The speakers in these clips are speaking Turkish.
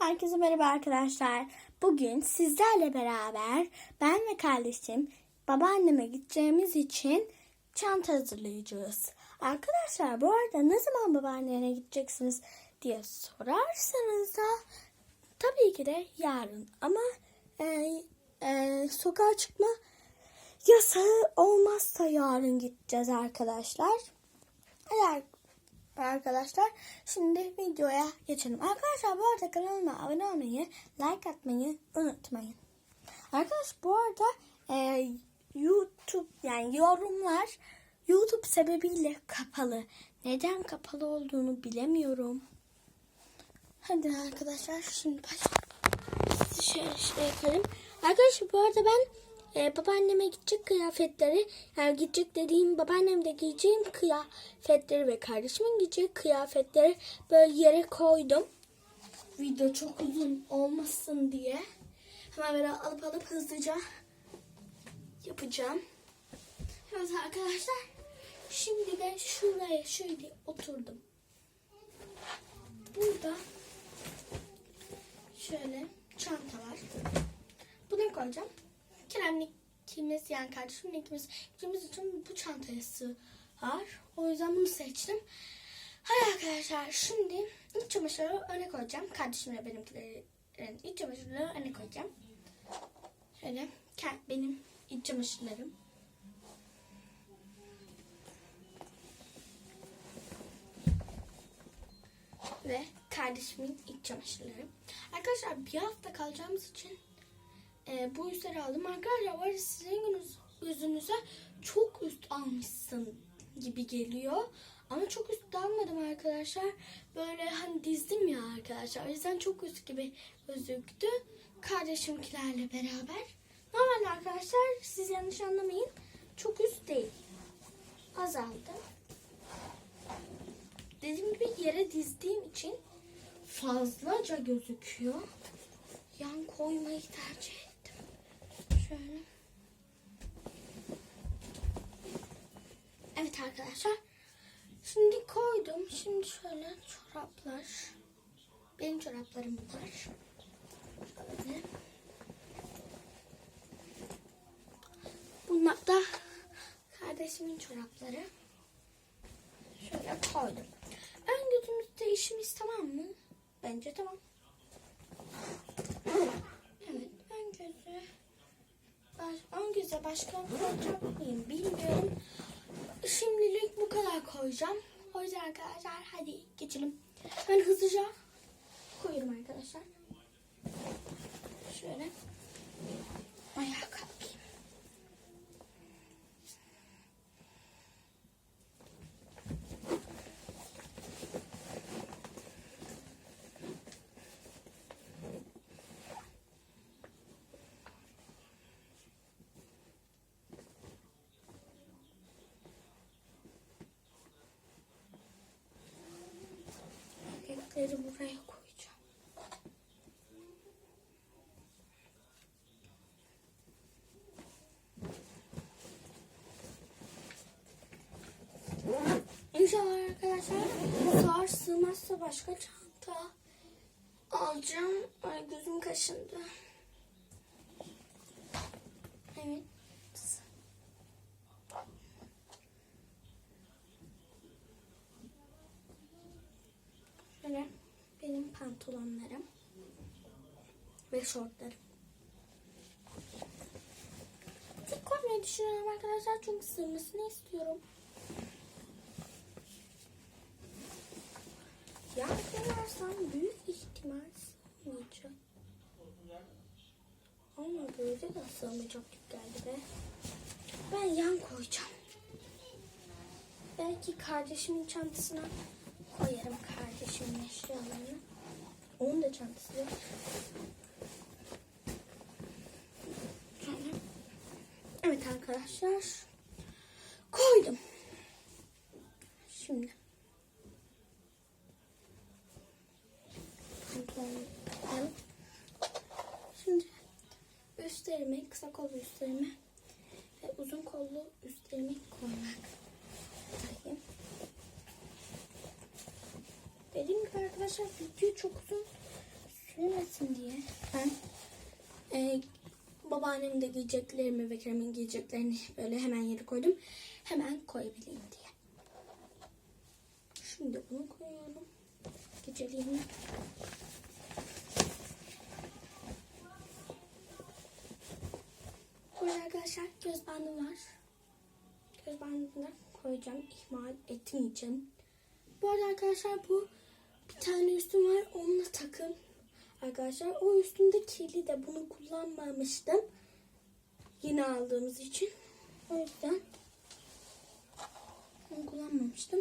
Herkese merhaba arkadaşlar. Bugün sizlerle beraber ben ve kardeşim babaanneme gideceğimiz için çanta hazırlayacağız. Arkadaşlar bu arada ne zaman babaannene gideceksiniz diye sorarsanız da tabii ki de yarın ama e, e, sokağa çıkma yasağı olmazsa yarın gideceğiz arkadaşlar. Eğer Arkadaşlar şimdi videoya geçelim. Arkadaşlar bu arada kanalıma abone olmayı, like atmayı unutmayın. Arkadaş bu arada e, YouTube yani yorumlar YouTube sebebiyle kapalı. Neden kapalı olduğunu bilemiyorum. Hadi arkadaşlar şimdi baş şöyle şey yapalım. Arkadaşlar bu arada ben e, babaanneme gidecek kıyafetleri yani gidecek dediğim babaannemde giyeceğim kıyafetleri ve kardeşimin giyecek kıyafetleri böyle yere koydum. Video çok uzun olmasın diye. Hemen böyle alıp alıp hızlıca yapacağım. Evet arkadaşlar. Şimdi de şuraya şöyle oturdum. Burada şöyle çanta var. Buna koyacağım. Kerem'le yani kardeşimle ikimiz ikimiz için bu çantaya sığar. O yüzden bunu seçtim. Hadi arkadaşlar şimdi iç çamaşırları öne koyacağım. Kardeşimle benimkilerin iç çamaşırları öne koyacağım. Şöyle benim iç çamaşırlarım. Ve kardeşimin iç çamaşırları. Arkadaşlar bir hafta kalacağımız için e, bu üstleri aldım. Arkadaşlar var sizin göz- gözünüze çok üst almışsın gibi geliyor. Ama çok üst almadım arkadaşlar. Böyle hani dizdim ya arkadaşlar. O yüzden çok üst gibi gözüktü. Kardeşimkilerle beraber. Normal arkadaşlar siz yanlış anlamayın. Çok üst değil. Azaldı. Dediğim gibi yere dizdiğim için fazlaca gözüküyor. Yan koymayı tercih. Şöyle. Evet arkadaşlar. Şimdi koydum. Şimdi şöyle çoraplar. Benim çoraplarım var. Şöyle. Bunlar da kardeşimin çorapları. Şöyle koydum. Ön gözümüzde işimiz tamam mı? Bence tamam. Evet, ön gözü. Baş, göze başka koyacak mıyım bilmiyorum. Şimdilik bu kadar koyacağım. O yüzden arkadaşlar hadi geçelim. Ben hızlıca koyuyorum arkadaşlar. Şöyle. Paketleri buraya koyacağım. İnşallah arkadaşlar sığar sığmazsa başka çanta alacağım. Ay gözüm kaşındı. Evet. Şöyle benim pantolonlarım ve şortlarım. Tek koymayı düşünüyorum arkadaşlar çünkü sığmasını istiyorum. Ya koyarsam büyük ihtimal sığmayacak. Ama böyle de sığmayacak gibi geldi be. Ben yan koyacağım. Belki kardeşimin çantasına koyarım kardeşimin eşyalarını. Onun da çantası. Sonra- Evet arkadaşlar. Koydum. Şimdi. Şimdi üstlerimi, kısa kollu üstlerimi ve uzun kollu üstlerimi koymak. Gibi arkadaşlar video çok uzun sürmedi. gelsin diye ben e, babaannemin de giyeceklerimi ve Kerem'in giyeceklerini böyle hemen yere koydum. Hemen koyabileyim diye. Şimdi bunu koyuyorum. Geceliğini. Burada arkadaşlar göz bandı var. Göz bandını koyacağım. ihmal etmeyeceğim. Bu arada arkadaşlar bu bir tane üstüm var. Onunla takım. Arkadaşlar o üstümde kirli de bunu kullanmamıştım. Yeni aldığımız için. O yüzden bunu kullanmamıştım.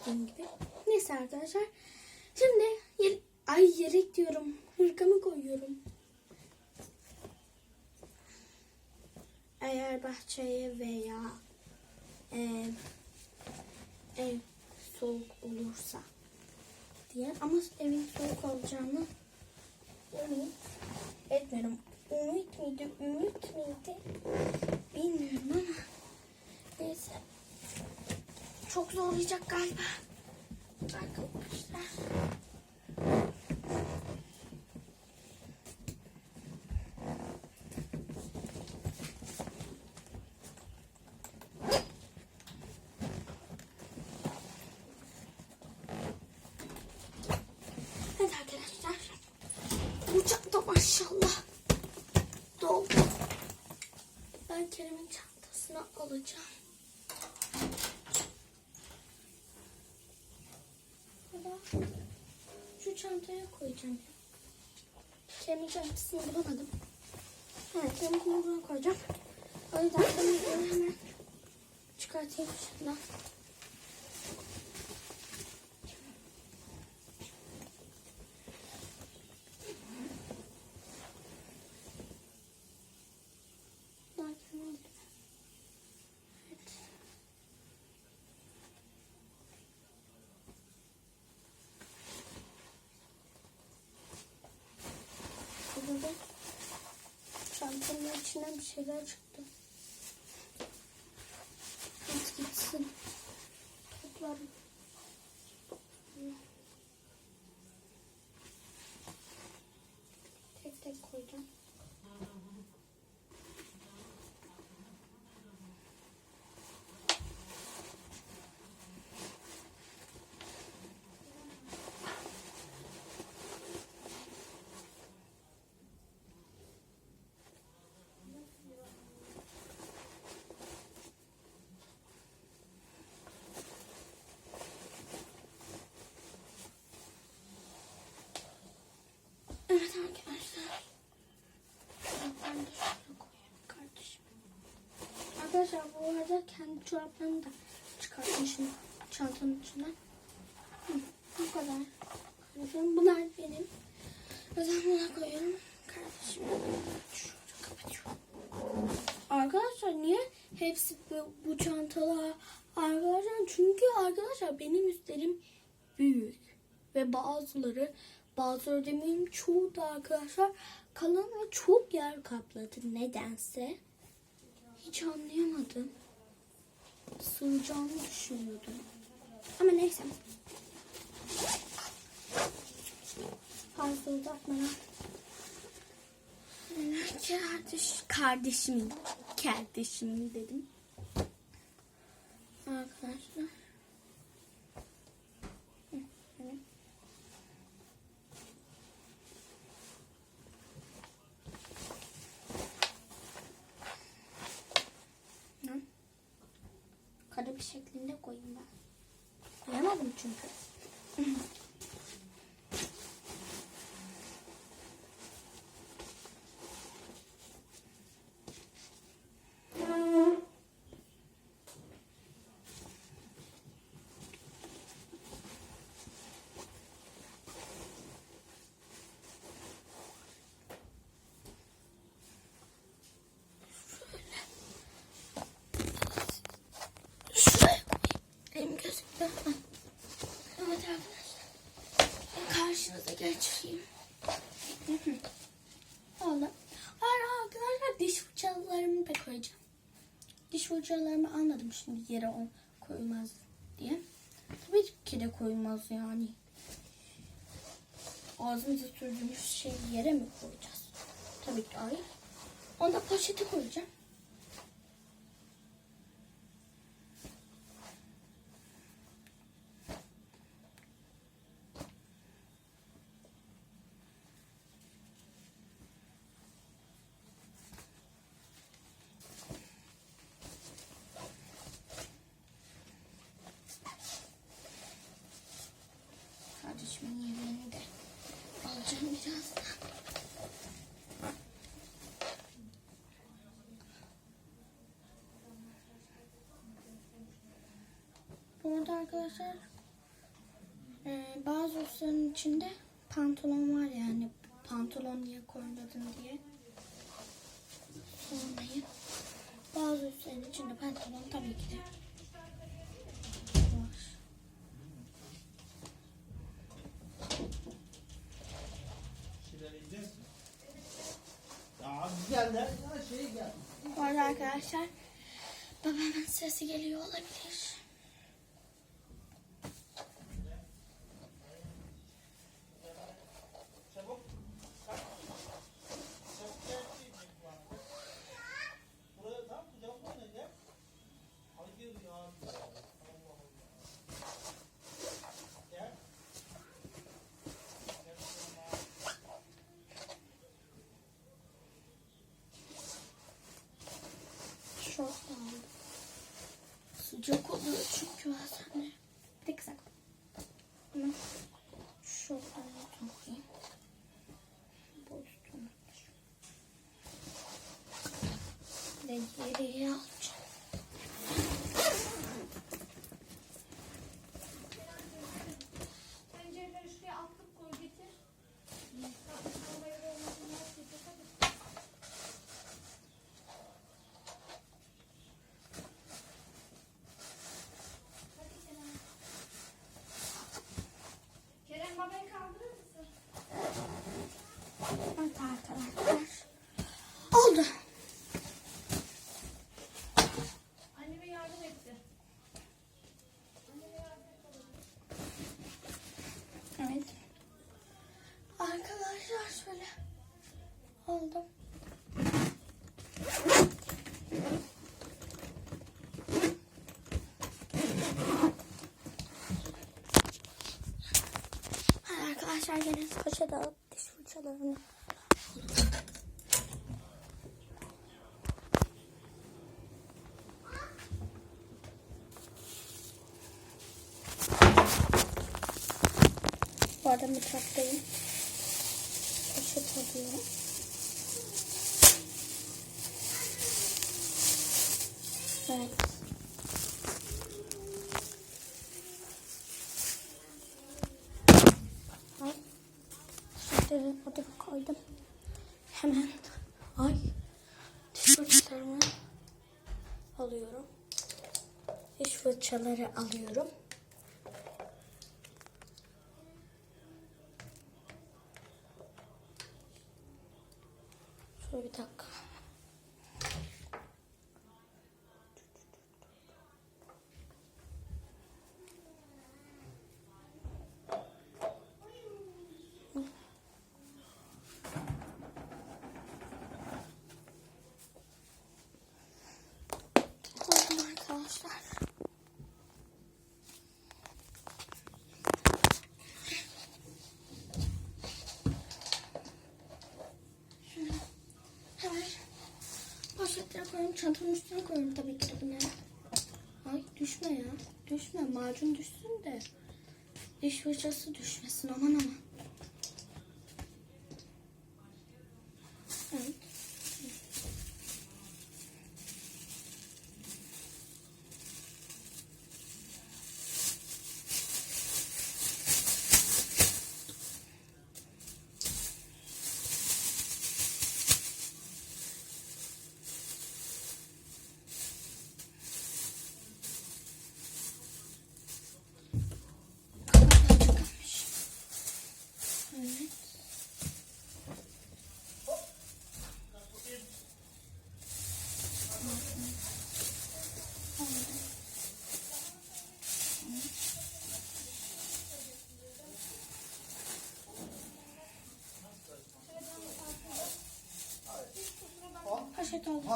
Dediğim gibi. Neyse arkadaşlar. Şimdi ay yelek diyorum. Hırkamı koyuyorum. Eğer bahçeye veya e, ev soğuk olursa diye ama evin soğuk olacağını ümit etmiyorum. Ümit miydi, ümit miydi bilmiyorum ama neyse. Çok zorlayacak galiba. Arkadaşlar. Evet arkadaşlar. Bu çanta maşallah doldu. Ben Kerem'in çantasını alacağım. Şu çantaya koyacağım. Kerem'in çantasını bulamadım. Evet Kerem'in buraya koyacağım. O yüzden bunu hemen çıkartayım şundan. Lakin oldu. Evet. Burada da çantanın içinden bir şeyler çıktı. Git gitsin. Toplarım. Tek tek koyacağım. Evet arkadaşlar. Arkadaşlar bu arada kendi çoraplarımı da çıkartmışım çantanın içinden. Bu kadar. Kardeşim bunlar benim. Buna koyuyorum. Kardeşim şurada. Arkadaşlar niye hepsi bu, bu çantalar? Arkadaşlar çünkü arkadaşlar benim üstlerim büyük ve bazıları bazıları demeyeyim çoğu da arkadaşlar kalın ve çok yer kapladı nedense. Hiç anlayamadım. Sığacağını düşünüyordum. Ama neyse. Fazla uzatmadan. Kardeş, kardeşimin, kardeşimin dedim. Arkadaşlar. Hı, evet. Hı. Kare bir şeklinde koyayım ben. Koyamadım çünkü. Şuraya koyayım. Elim gözüktü. Hı. Evet arkadaşlar. Karşınıza geçeyim. Oldu. Hayır arkadaşlar diş fırçalarımı da koyacağım. Diş fırçalarımı anladım şimdi yere on koyulmaz diye. Tabii ki de koyulmaz yani. ağzımıza sürdüğümüz şeyi yere mi koyacağız? Tabii ki hayır. Onda poşete koyacağım. Kardeşimin yemeğini de alacağım birazdan. Bu arada arkadaşlar e, bazı üstlerin içinde pantolon var yani pantolon niye koymadın diye sormayın. Bazı üstlerin içinde pantolon tabii ki de var. Şey. Bu arada arkadaşlar babamın sesi geliyor olabilir. Çabuk. Buraya tam kucağıma ne gel. Hayır ya. Allah Allah. Gel. Şort aldım. Sıcak oluyor çünkü bazen de. Bir de kısa. Bunu şortlarına takayım. Bu üstüne. Ve Evet. Arkadaşlar şöyle. Hadi arkadaşlar gelin poşete alıp diş fırçalarını arada mutfaktayım. Poşet alıyorum. Evet. Poşetleri orada koydum. Hemen. Ay. Fırçalarımı alıyorum. Diş fırçaları alıyorum. Bir dakika. Poşetlere koyuyorum. Çantanın üstüne koyuyorum tabii ki de bunları. Ay düşme ya. Düşme. Macun düşsün de. Diş fırçası düşmesin. Aman aman.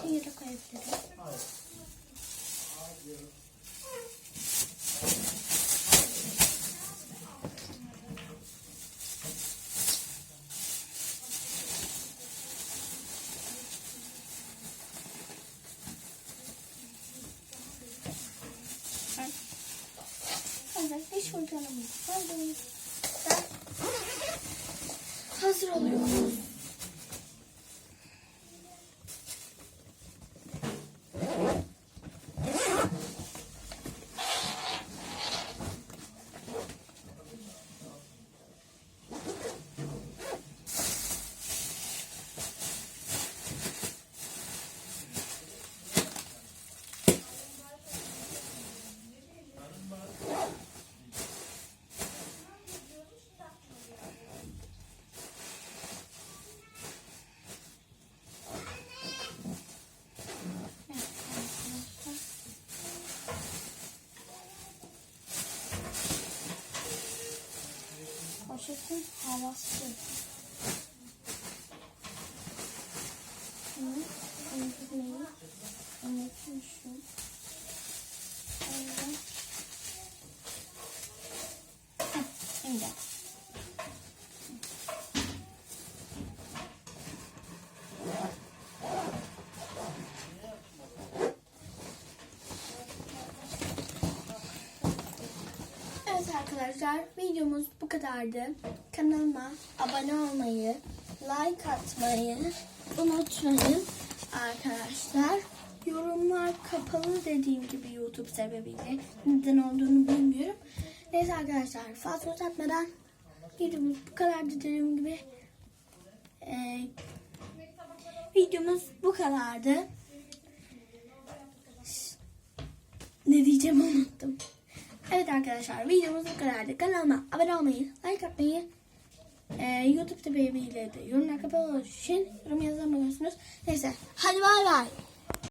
Suyu da koyabilirim. Hayır. Hazır. Hazır Poşetin havası. Bunu unutmayı unutmuşum. Evet. Heh. Evet arkadaşlar videomuz kadardı. Kanalıma abone olmayı, like atmayı unutmayın arkadaşlar. Yorumlar kapalı dediğim gibi YouTube sebebiyle neden olduğunu bilmiyorum. Neyse arkadaşlar fazla uzatmadan videomuz bu kadar dediğim gibi. Ee, videomuz bu kadardı. Ne diyeceğim unuttum. Evet arkadaşlar videomuz bu kadardı. Kanalıma abone olmayı, like atmayı, e, YouTube'da bebeğiyle de yorumlar kapalı için yorum yazamıyorsunuz. Neyse hadi bay bay.